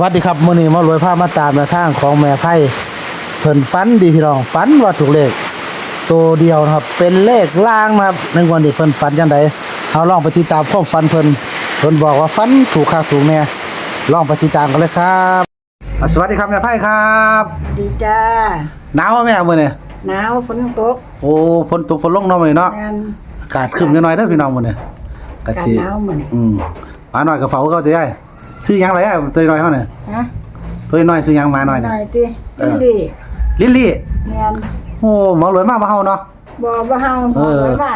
วัสดีครับมื้อนี้มารวยภาพมาตามแนวทางของแม่ไพ่เพิ่นฝันดีพี่น้องฝันว่าถูกเลข ตัวเดียวนะครับเป็นเลขล่างนะครับในวันนี้เพิ่นฝันจังไดเอาลองไปติดตามความฝันเพิ่นเพิ่นบอกว่าฝันถูกคักถูกแน่ลองไปติดตามกันเลยครับอะสวัสดีครับแม่ไพ่ครับดีจ้าหนาวบ่แม่มื้อนี้หนาวฝนตกโอ้ฝนตกฝนลงเนาะมื้อนี้เนาะงานอากาศครึ้มน้อยๆเด้อพี่น้องมื้อนี้ก็การสิหนาวเหมือนอืมหมาหน่อยก็เฝ้าเขาจะได้ ซื้อหยังไรอะตัวน้อยเฮาเนี่ยฮะตัวน้อยซื้อหยังหมาหน่อยหเนี่ย น่อยติเออ ดีลิลลี่แม่นโอ้หมอรวยมากมาเฮาเนาะ บ่บ่เฮาเอบ่อ ไว้ว่า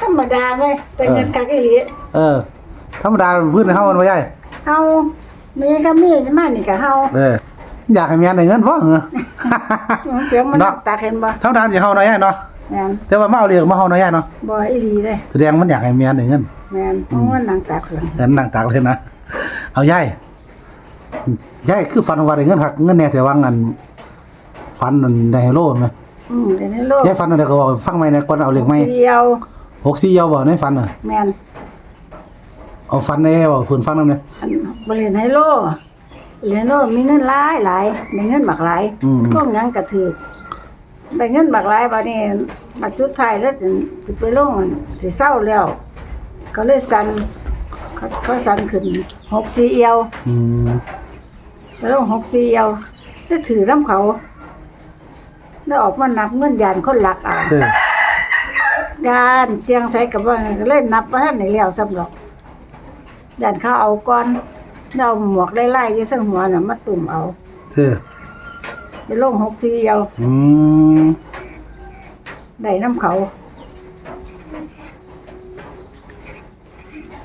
ธรรมดาไหมแต่เงินกักอีหลีเออธรรมดาพื้นให้เฮามันบ่ใหญ่เฮามีก็มีมานี่ก็เฮาเอออยากให้เมียได้เงินบ่เหรอเสียงมันเนาะตาเห็นบ่ธรรมดาสิเฮาน้อยใหญ่เนาะแม่นแต่ว่ามาเอาเรียกมาเฮาน้อยใหญ่เนาะบ่อีหลีเลยแสดงมันอยากให้เมียได้เงิน แม่นเพราะว่าหนังตาเขื่อนแต่นั่งตากเลยนะ เอาใหญ่ใหญ่คือฝันว่าได้เงินคักเงินแน่แต่ว่างันฝันนั่นได้ให้โลดมั้ยอืมเดี๋ยวนี้โลกยายฝันนั่นเดี๋ยวก็บอกฟังใหม่นะก่อนเอาเหล็กใหม่เดียว6 4ยาวบ่ในฝันน่ะแม่นเอาฟันแน่บ่เพิ่นฟังนำเนี่ยอันบริเวณไฮโลเรียนโลมีเงินหลายหลายมีเงินบักหลายอืมพวกหยังกระถือได้เงินบักหลายบัดนี้บัดสุดท้ายแล้วจะสิไปลงอั่นสิเศร้าแล้ว ก็เลยสั่นเขาเขาสั่นขึ้นหกสี่เอียวอืมไปลงหกสี่เอียวแล้วถือน้ำเขา แล้วออกมานับเงินยานคนหลักเอาเออยานเสียงใส่กับว่าก็เล่นนับว่าท่านในแล้วสำหรับยานเขาเอาก้อนแล้วเอาหมวกไล่ๆอยู่ทั้งหัวน่ะมาตุ่มเอาเออไปลงหกสี่เอียวอืมได้น้ำเขา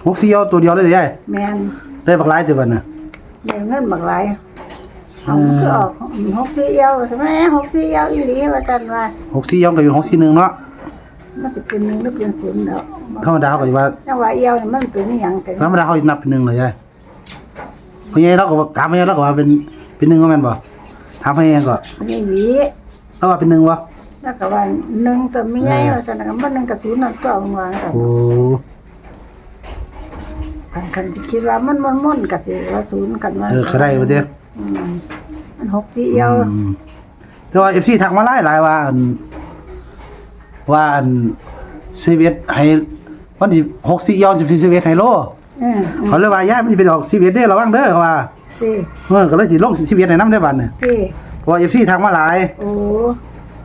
หกสี่เอาตัวเดียวเลยเด้ยายแมนได้บักหลายตัวบัดน่ะได้เงินบักหลายเอามันก็ออกหกสี่เอียวใช่ไหมหกสี่เอียวอีหลีว่าจันว่าหกสี่เอาก็อยู่หกสี่หนึ่งเนาะมันจะเป็นหนึ่งหรือเป็นศูนย์เนาะธรรมดาเขาก็สิว่าจังหวะเอียวนี่มันเป็นอหย่างกันธรรมดาเขาสินับเป็นหนึ่งเลยยายพ่อใหญ่เราก็ว่าถามพ่อใหญ่เราก็ว่าเป็นเป็นหนึ่งว่าแม่นบ่ถามพ่อใหญ่ก็มันนี่หวีเราว่าเป็นหนึ่งบ่แล้วก็ว่าหนึ่งตัวไม่ใหญ่ว่าจันก็มันหนึ่งกับศูนย์นั่นก็เอาวางกันโอ้ คันคันสิคิดว่ามันมันมันๆกับสิว่าศูนย์กันว่าเออก็ได้บ่เด้ อืมมันหกสี่เอียวอืมแต่ว่า FC ทักมาหลายหลายว่าอันว่าอันชีวิตให้วันที่หกสี่ยอนสิบสี่สิบเอ็ดไฮโลเออเขาเลยว่าย้ายมันสิเป็นออกสิบเอ็ดเด้อระวังเด้อเขาว่าสี่เออก็เลยสิลงสิบเอ็ดในน้ำได้บัดเนี่ยสี่เพราะเอฟซีทางมาหลาย โอ้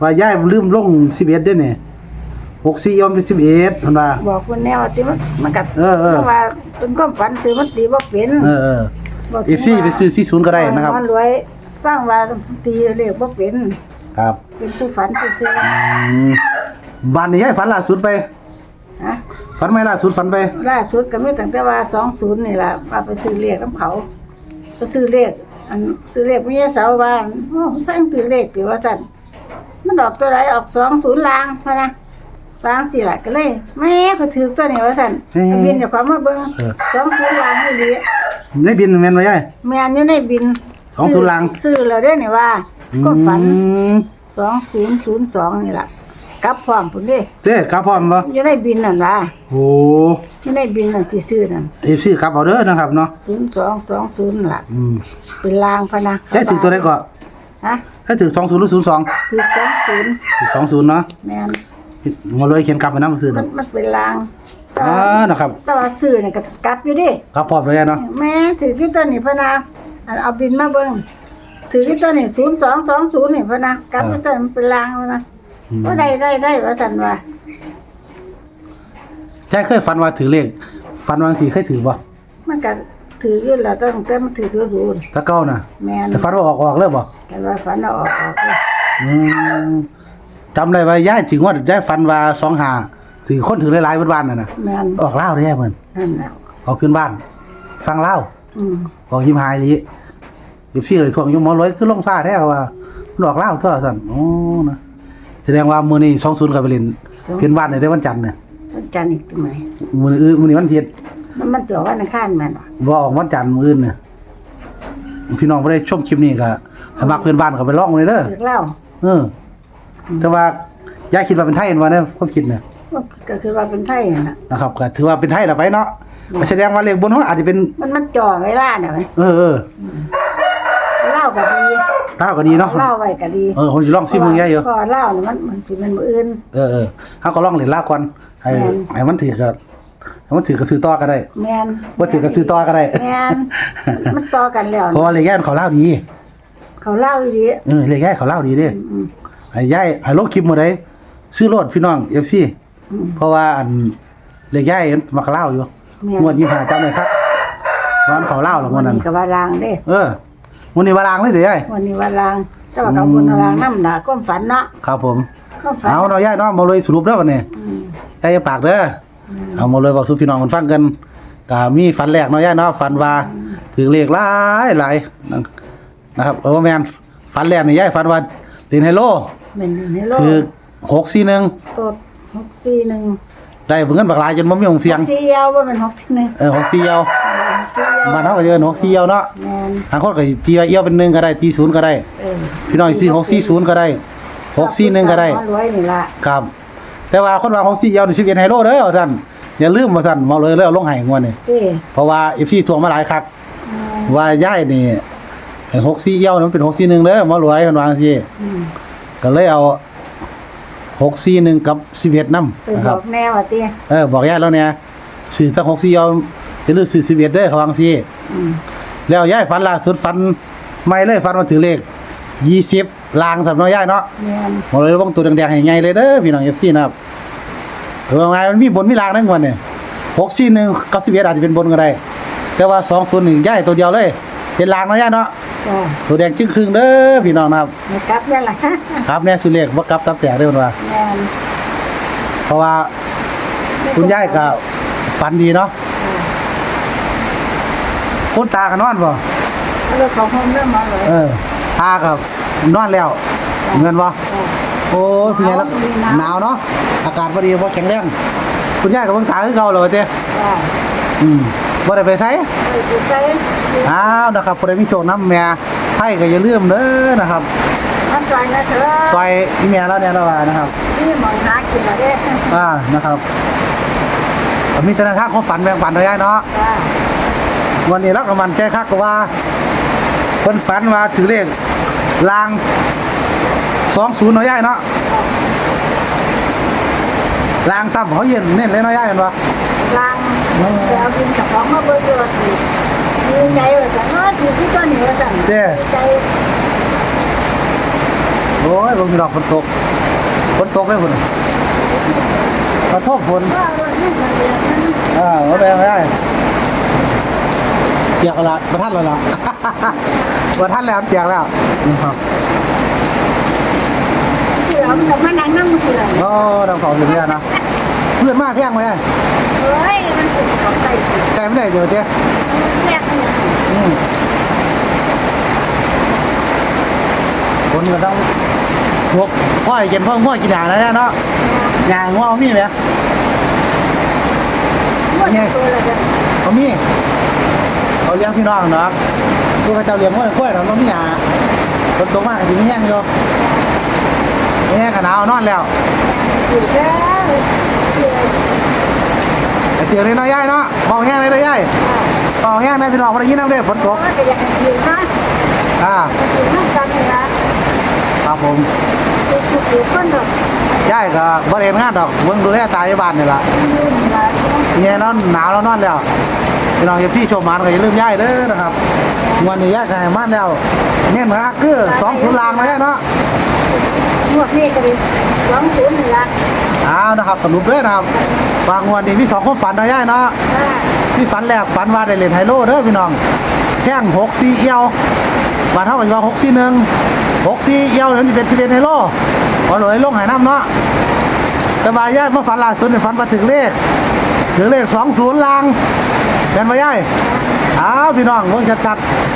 ว่าย้ายลืมลงสิบเอ็ดได้เนี่ย หกสี่ยอมเป็นสิบเอ็ดคนว่า บอกคนแนวที่มันมันกัดเออเออว่าเป็นความฝันซื้อมันตีว่าเป็นเออเออบอกเอฟซีไปซื้อสี่ศูนย์ก็ได้นะครับ มันรวยสร้างว่าตีเรียกว่าเป็น ครับเป็นผู้ฝันซื้ออืมบ้านนี้ย้ายฝันล่าสุดไป ๆฮะฝันไม่ล่าสุดฝันไป ล่าสุดก็มีตั้งแต่ว่าสองศูนย์นี่แหละว่าไปซื้อเลขน้ำเขาไปซื้อเลขอันซื้อเลขไม่ใช่เสาบ้านโอ้แพงซื้อเลขตีว่าสั่นมันออกตัวไหนออกสองศูนย์ลางพะนะ ฟางสี่หละก็เลยแม่เขาถือตัวนี้ว่าสั่นทะเบียนจากความมาเบิ่งสองศูนย์ลางนี่ดีได้บินแม่นบ่ย้าย แม่นอยู่ในบินสองศูนย์ลาง ซื้อแล้วเด้อนี่ว่าก็ฝัน อืมสองศูนย์ศูนย์สองนี่ล่ะกลับพร้อมพุ่นเด้เด้กลับพร้อมบ่อยู่ในบินนั่นว่าโอ้อยู่ในบินนั่นที่ซื้อนั่นเอฟซีกลับเอาเด้อนะครับเนาะศูนย์สองสองศูนย์ล่ะอืมเป็นลางพะนะได้ถึงตัวได้ก็ฮะได้ถึงสองศูนย์หรือศูนย์สองคือสองศูนย์สองศูนย์เนาะแม่น มาเลยเขียนกลับไปน้ำซื้อมัเนาะนมันเป็นลางแต่อ่าว่านะครับแต่ว่าซื้อนี่ก็กลับอยู่เดิกลับพร้อมเลยเนาะแม่ถือที่ตัวนี้พะนะอันเอาบินมาเบิ่งถือที่ตัวนี้ศูนย์สองสองศูนย์นี่พะนะกลับที่ตัวนี้มันเป็นลางพะนะอืมว่าได้ได้ได้ว่าสันว่าใช่เคยฝันว่าถือเลขฝันวาจังสีเคยถือบ่มันก็ถืออยู่แล้วตั้งแต่มันถือดูดูถ้าเก้าน่ะแม่นแต่ฝันว่าออกออกเลยบ่แต่ว่าฝันเอาออกออกเลยอืม จำได้ว่าย้ายถึงว่าย้ายฝันว่าสองหาถือคนถือหลายๆบ้านๆน่ะนะแม่นออกเล่าวได้เหมือนนั่นแหละออกเพื่อนบ้าน ฟังเล่าวอืมออกหิมหายนี้ยิบซี่เลยทวงอยุ่หมอร้อยคือลงฟ้าแท้ว่ามันออกเล่าวทั่วสั่นโอ้นะแสดงว่ามื้อนี้20กับไปเล่นเพื่อนบ้านในได้วันจันทร์น่ะวันจันทร์อีกตัวไหนมื้อนี้อื่นมื้อนี้วันอาทิตย์ มันมันเจาะวันอังคารแม่นว่ะบ่ออกวันจันทร์มื้ออื่นเนี่ยพี่น้องบ่ได้ชมคลิปนี้ก็ให้มักเพื่อนบ้านก็ไปลองเลยเด้อเรียกเล่าเออ แต่ว่ายายคิดว่าเป็นไทยอันว่าเนี่ยความคิดเนี่ยก็คือว่าเป็นไทยนั่นน่ะ นะครับก็ถือว่าเป็นไทยละไปเนาะแสดงว่าเลขบนเขาอาจจะเป็น มันมันจ่อเวลาเนี่ยเออเออเล่าก็ดีเล่าก็ดีเนาะเล่าไว้ก็ดีเออผมสิลองซิมึงใหญ่อยู่พอเล่าเนี่ยมันมันสิมันมืออื่นเออเออเขาก็ลองเล่นลากก่อนให้แม่นให้มันถือกับให้มันถือกับซื้อต่อก็ได้แมนบ่ถือกับซื้อต่อก็ได้แมนมันต่อกันแล้วเพราะว่าเลขย่ายมันเขาเล่าดี เขาเล่าอีดีเออเลขย่ายเขาเล่าดีเด้อืม ให้ย่ายให้ลงคลิปมื้อใดซื้อรถพี่น้อง FC อืมเพราะว่าอันเลขย่ายมันมักเล่าอยู่แม่น งวดนี้หาจำได้ครับวันเขาเล่าหรอกงวดนั้นนี้ก็ว่าลางเด้เออวันนี้วาลางเลยเด้ย่ายวันนี้ว่าลางเจ้ากับบุญลางน้ำหนาความฝันเนาะครับผมความฝันเอาเนาะย่ายเนาะมาเลยสรุปเด้อวันนี้อืมย่ายอย่าปากเด้ออืมเอามาเลยบอกสู่พี่น้องมันฟังกันก็มีฝันแรกเนาะย่าเนาะฝันว่าถือเลขหลายหลายนะครับเออแม่นฝันแรกนี่ย่ายฝันว่าเล่นไฮโล แม่นให้โลถือหกสี่หนึ่งตัวหกสี่หนึ่งได้เงินบักหลายจนบ่มีหงเสียงหกสี่ยาวว่ามันหกสี่หนึ่งเออหกสี่เอียวหกสี่ยาวบ้านเฮาก็เจอหกสี่เอียวเนาะแม่นทางคนก็ตีว่าเอียวเป็นหนึ่งก็ได้ตีศูนย์ก็ได้เออพี่น้องสี่หกสี่ศูนย์ก็ได้หกสี่หนึ่งก็ได้หมอรวยนี่ล่ะครับ แต่ว่าคนว่าหกสี่เอียวนี่สิบเอ็ดไฮโลเด้อท่านอย่าลืมว่าท่านมาเลยแล้วเอาลงให้งวดนี่เด้เพราะว่า FC ทวงมาหลายคักอืมว่าย่ายนี่ไอ้หกสี่เอี้ยวนี่มันเป็นหกสี่หนึ่งเด้อหมารวยคนวาจังซี่อืม ก็เลยเอาหกสี่หนึ่งกับสิบเอ็ดนำไปนะบครัอบ กแน่ว่าติเออบอกย่ายแล้วเนี่ยสื่อตั้งหกสี่เอี้ยวจะเลือกสื่อสิบเอ็ดเด้อเขาวาจังซี่อืมแล้วย่ายฝันล่าสุดฝันไม่เลยฝันว่าถือเลขยี่สิบลางสำหรับย่ายเนาะแม่นหมดเลยว่องตัวแดงๆให้ไงเลยเด้อพี่น้องเอฟซีนะครับหรือว่าไงมันมีบนมีลางนั่นก่อนเนี่ยหกสี่หนึ่งกับสิบเอ็ดอาจจะเป็นบนก็ได้ แต่ว่าสองศูนย์หนึ่งย่ายตัวเดียวเลย เป็นลางเนาะย่ายเนาะ จ้าตัวแดงจึงครึ่งเด้อพี่น้องนะครับไม่กลับนั่นล่ะครับแน่สุเลขว่ากลับตับแตกเด้อมันว่าแม่นเพราะว่าคุณยายก็ฝันดีเนาะคุณตาก็นอนบ่เอารถเขาห้องเริ่มมาเลยเออตาก็นอนแล้วเงินบ่จ้าโอ้ยพี่ยายแล้วหนาวเนาะอากาศพอดีบ่แข็งแรงคุณยายก็เบิ่งตาคือเก่าเลยว่าเต้จ้าอืม บ่ได้ไปไสไปดูใจอ้าวนะครับบ่ได้มีโชคนำแม่ไผก็อย่าลืมเด้อนะครับมันใจนะเธอซอยอีแม่แล้วเนี่ยแล้วว่านะครับนี่มองหากินอะไรอ่านะครับก็มีแต่ทางของฝันแบ่งปันเนาะยายเนาะจ้าวันนี้เราก็มันใจคักก็ว่าคนฝันว่าถือเลขลางสองศูนย์เนาะย่ายเนาะลางซ้ำเขาเย็นเน้นเลยเนาะย่ายเห็นปะ ลางแล้วกินกับของมาเบอร์เดียวสิมีใจว่าจะนอนอยู่ที่ก้อนหินว่าจังใจโอ้ยลมมีดอกฝนตกฝนตกเลยฝนขอโทษฝนว่าว่านี่มันเรียนนั้นอ่าเอาไปเอาไปได้เปียกและประทัดแล้วล่ะประทัดแล้วเปียกแล้วนะครับที่เราจะมานั่งนั่งมือถือโอ้ดาวเขาอยู่เนี่ยนะเพื่อนมากแพงไหม เฮ้ยมันถูกของใจใจไม่ได้เดี๋ยวเจ๊แยกกันอืมคนก็ต้องพวกพ่อยกินพ่อง่วกินยาแล้วเนาะยาง่วมีไหมว่าตัวอะไรกันเขามีเขาเลี้ยงพี่น้องเนาะตัวกระเจ้าเลี้ยงง่วกล้วยเราไม่มียาคนโตมากถึงแห้งอยู่แห้งขนาว นอนแล้วอยู่แค่ไอ้ เตียงนี่น้อยย่ายเนาะเบาแห้งเลยน้อยย่ายเบาแห้งนะพี่น้องพอได้ยินน้ำเด้อฝนตกก็อยากอยู่นะอ่าอยู่นั่งกันนะครับผมอยู่อยู่คนเดียย่ายก็บริเวณงานดอกเบิ่งดูแลตายอีบ้านนี่ล่ะยืนมาเนี่ยนอนหนาวแล้วนอนแล้วพี่น้องอย่าพี่ชมมันก็อย่าลืมย่ายเด้อนะครับวันนี้ย่ายก็ให้มันแล้วเน้นมาคือสองศูนย์ลางมาแค่เนาะ หมวกนี่ก็ดีสองศูนย์นี่ละเอานะครับสรุปเลยนะครับบางวันนี้มีสองความฝันนะย่ายเนาะที่ฝันแรกฝันว่าได้เล่นไฮโลเด้อพี่น้องแข้งหกสี่เอียววันเท่ากับว่าหกสี่หนึ่งหกสี่เอียวนี่เป็นสิบเอ็ดไฮโลพอหลอยลงหายน้ำเนาะแต่ว่าย่ายมาฝันล่าสุดในฝันมาถึงเลขถึงเลขสองศูนย์ลางเป็นมาย่ายอ้าวพี่น้องเบิ่งชัดๆ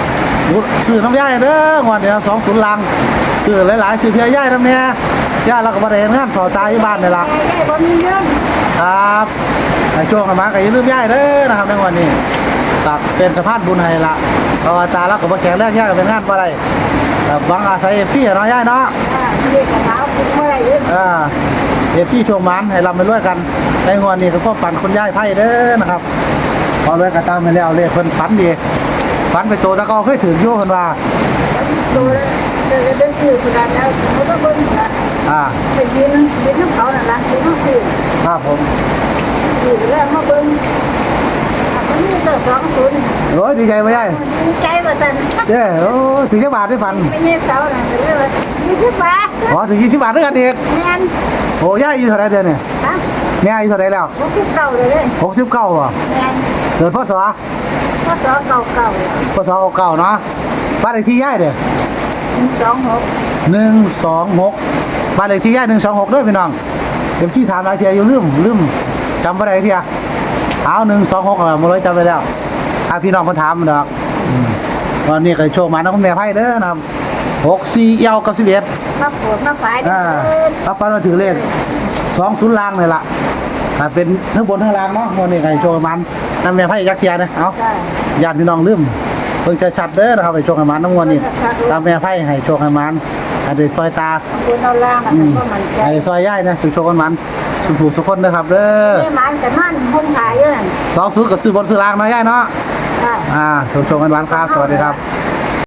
ซื้อน้ำย่ายเด้องวดเดียวสองศูนย์ลังซื้อหลายๆซื้อเพียย่ายน้ำเนี่ยย่ายเราก็บ่ได้เห็นงานต่อตายอยู่บ้านนี่ล่ะได้บ่มีเงินครับในช่วงกันมาก็อย่าลืมย่ายเด้อนะครับในวันนี้ตักเป็นสะพานบุญให้ละเพราะว่าตาเราก็บ่แข็งแรงย่ายก็เป็นงานบ่ได้แต่หวังอาศัยฟรีเนาะย่ายเนาะเด็กกับเท้าคุณเมื่อไรเด้ออ่าเอฟซีโชว์มันให้เราไปรวยกันในงวดนี้ก็พบฝันคุณย่ายไพ่เด้อนะครับพอเลยก็ตามไปแล้วเลขเพิ่นฝันดี ฝันไปโตตะกอเคยถึงอยู่เพิ่นว่าตัวเดินเดินคือคนนั้นแล้วเขาต้องเบิ้งนะอ่าไปยืนยืนน้ำเขาน่ะละยืนน้ำคือครับผมอยู่แล้วมาเบิ้งมันมีแต่สองศูนย์โอ้ยดีใจบ่ยายดีใจว่าสันเด้อโอ้ถึงจักบาทได้ฝันไม่ใช่เสาน่ะเลยว่ายี่สิบบาทอ๋อถึง20บาทด้วยกันอีกแม่นโอ้ยายอายุเท่าไหร่เดือนนี่ฮะแม่อายุเท่าไหร่แล้วหกสิบเก้าเลยเลย69อะแม่นเกิดพ ศก็สองเก้าเก้าพศเก่าๆเนาะบ้านเลขที่ยายเด้อสองหกหนึ่งสองหกบ้านเลขที่ย่าหนึ่งสองหกด้วยพี่น้องเดี๋ยวชี้ถามหลายเทียอยู่ลืมลืมจำไม่ได้เทียเอาหนึ่งสองหกอะมาเลยจำได้แล้วอาพี่น้องมาถามมันดอกอืมตอนนี้ก็โชว์มาน้องแม่ไพ่เด้อนะครับหกสี่เอวกับสิบเอ็ด มาโผล่มาฝ่ายอ่าถ้าฟันมาถึงเลขสองศูนย์ล่างเลยล่ะ ถ้าเป็นทั้งบนทั้งล่างเนาะวันนี้ก็ให้โชว์มันน้ำแม่ไพ่ยักษ์เทียนะเอาใช่ญาติพี่น้องลืมเพิ่งจะชัดเด้อนะครับไปโชว์ให้มันน้ำวันนี้ตามแม่ไพ่ให้โชว์ให้มันให้ได้ซอยตาคนเอาล่างอะมันก็มันใจไอ้ซอยย่ายนะสุโชกันมันสุผูสุคนนะครับเด้อไม่มันแต่มันห้องขายเยอะสองสูกับซื้อบนซื้อล่างเนาะย่ายเนาะใช่อ่าสุโชกันมันครับสวัสดีครับ